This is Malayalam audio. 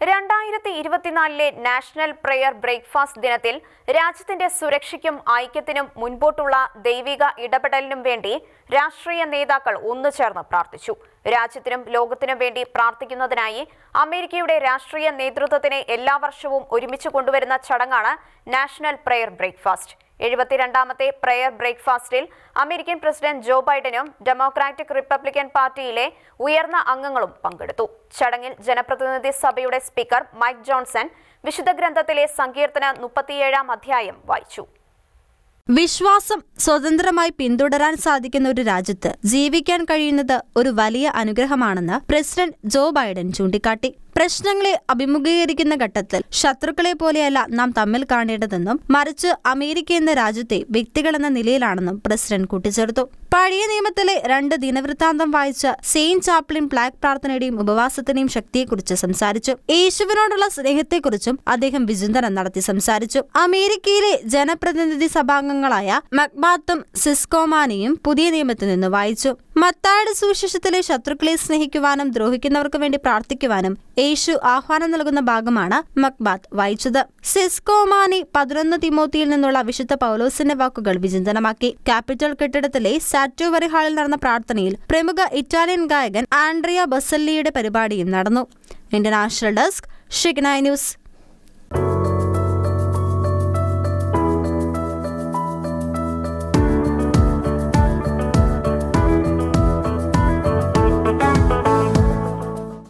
രണ്ടായിരത്തി ഇരുപത്തിനാലിലെ നാഷണൽ പ്രെയർ ബ്രേക്ക്ഫാസ്റ്റ് ദിനത്തിൽ രാജ്യത്തിന്റെ സുരക്ഷയ്ക്കും ഐക്യത്തിനും മുൻപോട്ടുള്ള ദൈവിക ഇടപെടലിനും വേണ്ടി രാഷ്ട്രീയ നേതാക്കൾ ഒന്നുചേർന്ന് പ്രാർത്ഥിച്ചു. രാജ്യത്തിനും ലോകത്തിനും വേണ്ടി പ്രാർത്ഥിക്കുന്നതിനായി അമേരിക്കയുടെ രാഷ്ട്രീയ നേതൃത്വത്തിനെ എല്ലാ വർഷവും ഒരുമിച്ച് കൊണ്ടുവരുന്ന ചടങ്ങാണ് നാഷണൽ പ്രെയർ ബ്രേക്ക്ഫാസ്റ്റ്. എഴുപത്തിരണ്ടാമത്തെ പ്രെയർ ബ്രേക്ക്ഫാസ്റ്റിൽ അമേരിക്കൻ പ്രസിഡന്റ് ജോ ബൈഡനും ഡെമോക്രാറ്റിക് റിപ്പബ്ലിക്കൻ പാർട്ടിയിലെ ഉയർന്ന അംഗങ്ങളും പങ്കെടുത്തു. ചടങ്ങിൽ ജനപ്രതിനിധി സഭയുടെ സ്പീക്കർ മൈക്ക് ജോൺസൺ വിശുദ്ധ ഗ്രന്ഥത്തിലെ സങ്കീർത്തന മുപ്പത്തിയേഴാം അധ്യായം വായിച്ചു. വിശ്വാസം സ്വതന്ത്രമായി പിന്തുടരാൻ സാധിക്കുന്ന ഒരു രാജ്യത്ത് ജീവിക്കാൻ കഴിയുന്നത് ഒരു വലിയ അനുഗ്രഹമാണെന്ന് പ്രസിഡന്റ് ജോ ബൈഡൻ ചൂണ്ടിക്കാട്ടി. പ്രശ്നങ്ങളെ അഭിമുഖീകരിക്കുന്ന ഘട്ടത്തിൽ ശത്രുക്കളെ പോലെയല്ല നാം തമ്മിൽ കാണേണ്ടതെന്നും മറിച്ച് അമേരിക്ക എന്ന രാജ്യത്തെ വ്യക്തികൾ എന്ന നിലയിലാണെന്നും പ്രസിഡന്റ് കൂട്ടിച്ചേർത്തു. പഴയ നിയമത്തിലെ രണ്ട് ദിനവൃത്താന്തം വായിച്ച സെയിൻ ചാപ്ലിൻ ബ്ലാക്ക് പ്രാർത്ഥനയുടെയും ഉപവാസത്തിന്റെയും ശക്തിയെക്കുറിച്ച് സംസാരിച്ചു. യേശുവിനോടുള്ള സ്നേഹത്തെക്കുറിച്ചും അദ്ദേഹം വിചിന്തനം നടത്തി സംസാരിച്ചു. അമേരിക്കയിലെ ജനപ്രതിനിധി സഭാംഗങ്ങളായ മക്ബാത്തും സിസ്കോമാനിയും പുതിയ നിയമത്തിൽ നിന്ന് വായിച്ചു. മത്തായുടെ സുവിശേഷത്തിലെ ശത്രുക്കളെ സ്നേഹിക്കുവാനും ദ്രോഹിക്കുന്നവർക്ക് വേണ്ടി പ്രാർത്ഥിക്കുവാനും യേശു ആഹ്വാനം നൽകുന്ന ഭാഗമാണ് മക്ബാത്ത് വായിച്ചത്. സിസ്കോമാനി പതിനൊന്ന് തിമോത്തിയിൽ നിന്നുള്ള വിശുദ്ധ പൗലോസിന്റെ വാക്കുകൾ വിചിന്തനമാക്കി. ക്യാപിറ്റൽ കെട്ടിടത്തിലെ സാറ്റോവറി ഹാളിൽ നടന്ന പ്രാർത്ഥനയിൽ പ്രമുഖ ഇറ്റാലിയൻ ഗായകൻ ആൻഡ്രിയ ബസല്ലിയുടെ പരിപാടിയും നടന്നു. ഇന്റർനാഷണൽ ഡെസ്ക് ഷിഗ്നായ് ന്യൂസ്.